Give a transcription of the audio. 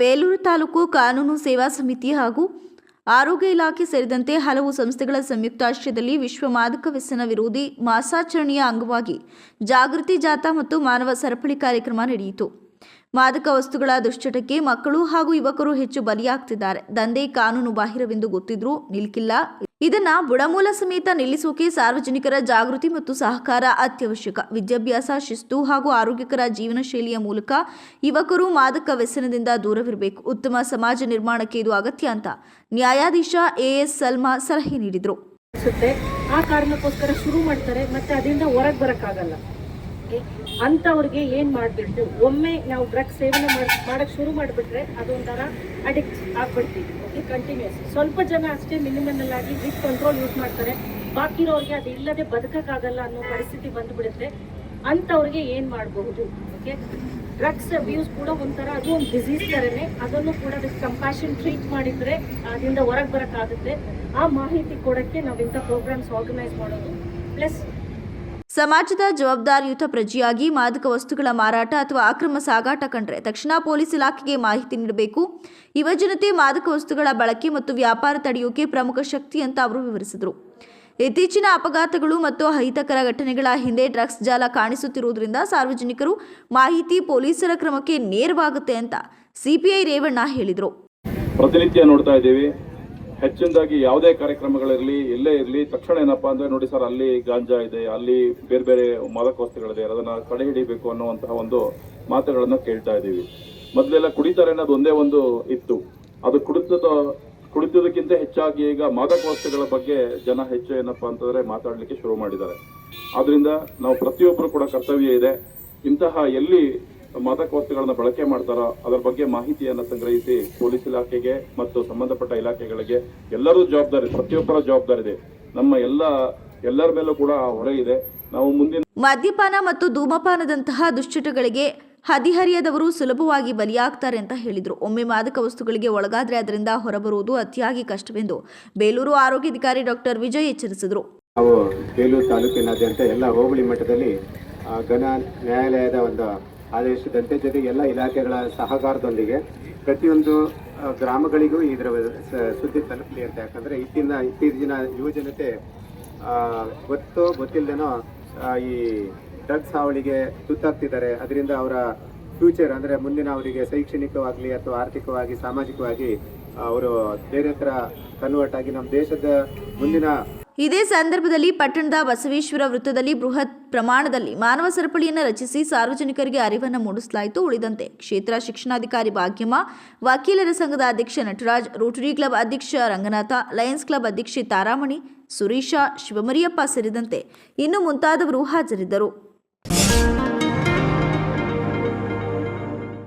ಬೇಲೂರು ತಾಲೂಕು ಕಾನೂನು ಸೇವಾ ಸಮಿತಿ ಹಾಗೂ ಆರೋಗ್ಯ ಇಲಾಖೆ ಸೇರಿದಂತೆ ಹಲವು ಸಂಸ್ಥೆಗಳ ಸಂಯುಕ್ತಾಶ್ರಯದಲ್ಲಿ ವಿಶ್ವ ಮಾದಕ ವ್ಯಸನ ವಿರೋಧಿ ಮಾಸಾಚರಣೆಯ ಅಂಗವಾಗಿ ಜಾಗೃತಿ ಜಾಥಾ ಮತ್ತು ಮಾನವ ಸರಪಳಿ ಕಾರ್ಯಕ್ರಮ ನಡೆಯಿತು. ಮಾದಕ ವಸ್ತುಗಳ ದುಶ್ಚಟಕ್ಕೆ ಮಕ್ಕಳು ಹಾಗೂ ಯುವಕರು ಹೆಚ್ಚು ಬಲಿಯಾಗ್ತಿದ್ದಾರೆ. ದಂಧೆ ಕಾನೂನು ಬಾಹಿರವೆಂದು ಗೊತ್ತಿದ್ರೂ ನಿಲ್ಕಿಲ್ಲ. ಇದನ್ನ ಬುಡಮೂಲ ಸಮೇತ ನಿಲ್ಲಿಸೋಕೆ ಸಾರ್ವಜನಿಕರ ಜಾಗೃತಿ ಮತ್ತು ಸಹಕಾರ ಅತ್ಯವಶ್ಯಕ. ವಿದ್ಯಾಭ್ಯಾಸ, ಶಿಸ್ತು ಹಾಗೂ ಆರೋಗ್ಯಕರ ಜೀವನ ಶೈಲಿಯ ಮೂಲಕ ಯುವಕರು ಮಾದಕ ವ್ಯಸನದಿಂದ ದೂರವಿರಬೇಕು. ಉತ್ತಮ ಸಮಾಜ ನಿರ್ಮಾಣಕ್ಕೆ ಇದು ಅಗತ್ಯ ಅಂತ ನ್ಯಾಯಾಧೀಶ ಎಎಸ್ ಸಲ್ಮಾ ಸಲಹೆ ನೀಡಿದರು. ಆ ಕಾರಣಕ್ಕೋಸ್ಕರ ಶುರು ಮಾಡ್ತಾರೆ, ಮತ್ತೆ ಅದರಿಂದ ಹೊರಗೆ ಬರೋಕ್ಕಾಗಲ್ಲ. ಅಂಥವ್ರಿಗೆ ಏನು ಮಾಡ್ಬಿಟ್ಟು ಒಮ್ಮೆ ನಾವು ಡ್ರಗ್ಸ್ ಸೇವನೆ ಮಾಡಿ ಮಾಡೋಕ್ಕೆ ಶುರು ಮಾಡಿಬಿಟ್ರೆ ಅದೊಂಥರ ಅಡಿಕ್ಟ್ ಆಗ್ಬಿಡ್ತೀವಿ. ಓಕೆ ಕಂಟಿನ್ಯೂಸ್ ಸ್ವಲ್ಪ ಜನ ಅಷ್ಟೇ ಮಿನಿಮಲ್ ಆಗಿ ವಿತ್ ಕಂಟ್ರೋಲ್ ಯೂಸ್ ಮಾಡ್ತಾರೆ. ಬಾಕಿ ಇರೋರಿಗೆ ಅದು ಇಲ್ಲದೆ ಬದುಕಕ್ಕಾಗಲ್ಲ ಅನ್ನೋ ಪರಿಸ್ಥಿತಿ ಬಂದ್ಬಿಡುತ್ತೆ. ಅಂಥವ್ರಿಗೆ ಏನು ಮಾಡಬಹುದು? ಓಕೆ ಡ್ರಗ್ಸ್ ಅಬ್ಯೂಸ್ ಕೂಡ ಒಂಥರ ಅದು ಒಂದು ಡಿಸೀಸ್ ಥರನೇ ಅದನ್ನು ಕೂಡ ಅದಕ್ಕೆ ಕಂಪ್ಯಾಷನ್ ಟ್ರೀಟ್ ಮಾಡಿದರೆ ಅದರಿಂದ ಹೊರಗೆ ಬರೋಕ್ಕಾಗುತ್ತೆ. ಆ ಮಾಹಿತಿ ಕೊಡೋಕ್ಕೆ ನಾವು ಇಂಥ ಪ್ರೋಗ್ರಾಮ್ಸ್ ಆರ್ಗನೈಸ್ ಮಾಡೋದು. ಪ್ಲಸ್ ಸಮಾಜದ ಜವಾಬ್ದಾರಿಯುತ ಪ್ರಜೆಯಾಗಿ ಮಾದಕ ವಸ್ತುಗಳ ಮಾರಾಟ ಅಥವಾ ಅಕ್ರಮ ಸಾಗಾಟ ಕಂಡ್ರೆ ತಕ್ಷಣ ಪೊಲೀಸ್ ಇಲಾಖೆಗೆ ಮಾಹಿತಿ ನೀಡಬೇಕು. ಯುವಜನತೆ ಮಾದಕ ವಸ್ತುಗಳ ಬಳಕೆ ಮತ್ತು ವ್ಯಾಪಾರ ತಡೆಯೋಕೆ ಪ್ರಮುಖ ಶಕ್ತಿ ಅಂತ ಅವರು ವಿವರಿಸಿದರು. ಇತ್ತೀಚಿನ ಅಪಘಾತಗಳು ಮತ್ತು ಅಹಿತಕರ ಘಟನೆಗಳ ಹಿಂದೆ ಡ್ರಗ್ಸ್ ಜಾಲ ಕಾಣಿಸುತ್ತಿರುವುದರಿಂದ ಸಾರ್ವಜನಿಕರು ಮಾಹಿತಿ ಪೊಲೀಸರ ಕ್ರಮಕ್ಕೆ ನೇರವಾಗುತ್ತೆ ಅಂತ ಸಿಪಿಐ ರೇವಣ್ಣ ಹೇಳಿದರು. ಪ್ರತಿನಿತ್ಯ ನೋಡ್ತಾ ಇದ್ದೀವಿ. ಹೆಚ್ಚಿನದಾಗಿ ಯಾವುದೇ ಕಾರ್ಯಕ್ರಮಗಳಿರಲಿ, ಇಲ್ಲೇ ಇರಲಿ, ತಕ್ಷಣ ಏನಪ್ಪಾ ಅಂದ್ರೆ ನೋಡಿ ಸರ್, ಅಲ್ಲಿ ಗಾಂಜಾ ಇದೆ, ಅಲ್ಲಿ ಬೇರೆ ಬೇರೆ ಮಾದಕ ವಸ್ತುಗಳಿದೆ ಅದನ್ನ ತಡೆ ಹಿಡಿಬೇಕು ಅನ್ನುವಂತಹ ಒಂದು ಮಾತುಗಳನ್ನ ಕೇಳ್ತಾ ಇದ್ದೀವಿ. ಮೊದಲೆಲ್ಲ ಕುಡಿತಾರೆ ಅನ್ನೋದು ಒಂದೇ ಒಂದು ಇತ್ತು. ಅದು ಕುಡಿತದ, ಕುಡಿತದಕ್ಕಿಂತ ಹೆಚ್ಚಾಗಿ ಈಗ ಮಾದಕ ವಸ್ತುಗಳ ಬಗ್ಗೆ ಜನ ಹೆಚ್ಚು ಏನಪ್ಪಾ ಅಂತಂದ್ರೆ ಮಾತಾಡಲಿಕ್ಕೆ ಶುರು ಮಾಡಿದ್ದಾರೆ. ಆದ್ರಿಂದ ನಾವು ಪ್ರತಿಯೊಬ್ಬರು ಕೂಡ ಕರ್ತವ್ಯ ಇದೆ. ಇಂತಹ ಎಲ್ಲಿ ಮಾದಕ ವಸ್ತುಗಳನ್ನ ಬಳಕೆ ಮಾಡ್ತಾರೋ ಅದರ ಬಗ್ಗೆ ಮಾಹಿತಿಯನ್ನು ಸಂಗ್ರಹಿಸಿ ಪೊಲೀಸ್ ಇಲಾಖೆಗೆ ಮತ್ತು ಸಂಬಂಧಪಟ್ಟ ಇಲಾಖೆಗಳಿಗೆ ಎಲ್ಲರೂ ಜವಾಬ್ದಾರಿ ಪ್ರತಿಯೊಬ್ಬರ ಜವಾಬ್ದಾರಿ ಇದೆ. ನಮ್ಮ ಎಲ್ಲ ಎಲ್ಲರ ಮೇಲೂ ಕೂಡ ಆ ಹೊರೆ ಇದೆ. ನಾವು ಮುಂದಿನ ಮದ್ಯಪಾನ ಮತ್ತು ಧೂಮಪಾನದಂತಹ ದುಶ್ಚಟಗಳಿಗೆ ಹದಿಹರಿಯದವರು ಸುಲಭವಾಗಿ ಬಲಿಯಾಗ್ತಾರೆ ಅಂತ ಹೇಳಿದರು. ಒಮ್ಮೆ ಮಾದಕ ವಸ್ತುಗಳಿಗೆ ಒಳಗಾದ್ರೆ ಅದರಿಂದ ಹೊರಬರುವುದು ಅತಿಯಾಗಿ ಕಷ್ಟವೆಂದು ಬೇಲೂರು ಆರೋಗ್ಯಾಧಿಕಾರಿ ಡಾಕ್ಟರ್ ವಿಜಯ್ ಎಚ್ಚರಿಸಿದರು. ನಾವು ಬೇಲೂರು ತಾಲೂಕಿನಾದ್ಯಂತ ಎಲ್ಲ ಹೋಬಳಿ ಮಟ್ಟದಲ್ಲಿ ಘನ ನ್ಯಾಯಾಲಯದ ಒಂದು ಆದೇಶದಂತೆ ಜೊತೆಗೆ ಎಲ್ಲ ಇಲಾಖೆಗಳ ಸಹಕಾರದೊಂದಿಗೆ ಪ್ರತಿಯೊಂದು ಗ್ರಾಮಗಳಿಗೂ ಇದರ ಸುದ್ದಿ ತಲುಪಲಿ ಅಂತ. ಯಾಕಂದರೆ ಇತ್ತಿನ ಇತ್ತೀಚಿನ ಯುವಜನತೆ ಗೊತ್ತೋ ಗೊತ್ತಿಲ್ಲದೇನೋ ಈ ಡ್ರಗ್ಸ್ ಹಾವಳಿಗೆ ತುತ್ತಾಗ್ತಿದ್ದಾರೆ. ಅದರಿಂದ ಅವರ ಫ್ಯೂಚರ್ ಅಂದರೆ ಮುಂದಿನ ಅವರಿಗೆ ಶೈಕ್ಷಣಿಕವಾಗಲಿ ಅಥವಾ ಆರ್ಥಿಕವಾಗಿ, ಸಾಮಾಜಿಕವಾಗಿ ಅವರು ಬೇರೆ ಥರ ಕನ್ವರ್ಟ್ ಆಗಿ ನಮ್ಮ ದೇಶದ ಮುಂದಿನ ಇದೇ ಸಂದರ್ಭದಲ್ಲಿ ಪಟ್ಟಣದ ಬಸವೇಶ್ವರ ವೃತ್ತದಲ್ಲಿ ಬೃಹತ್ ಪ್ರಮಾಣದಲ್ಲಿ ಮಾನವ ಸರಪಳಿಯನ್ನು ರಚಿಸಿ ಸಾರ್ವಜನಿಕರಿಗೆ ಅರಿವನ್ನು ಮೂಡಿಸಲಾಯಿತು. ಉಳಿದಂತೆ ಕ್ಷೇತ್ರ ಶಿಕ್ಷಣಾಧಿಕಾರಿ ಭಾಗ್ಯಮ್ಮ, ವಕೀಲರ ಸಂಘದ ಅಧ್ಯಕ್ಷ ನಟರಾಜ್, ರೋಟರಿ ಕ್ಲಬ್ ಅಧ್ಯಕ್ಷ ರಂಗನಾಥ, ಲಯನ್ಸ್ ಕ್ಲಬ್ ಅಧ್ಯಕ್ಷೆ ತಾರಾಮಣಿ, ಸುರೀಶ, ಶಿವಮರಿಯಪ್ಪ ಸೇರಿದಂತೆ ಇನ್ನು ಮುಂತಾದವರು ಹಾಜರಿದ್ದರು.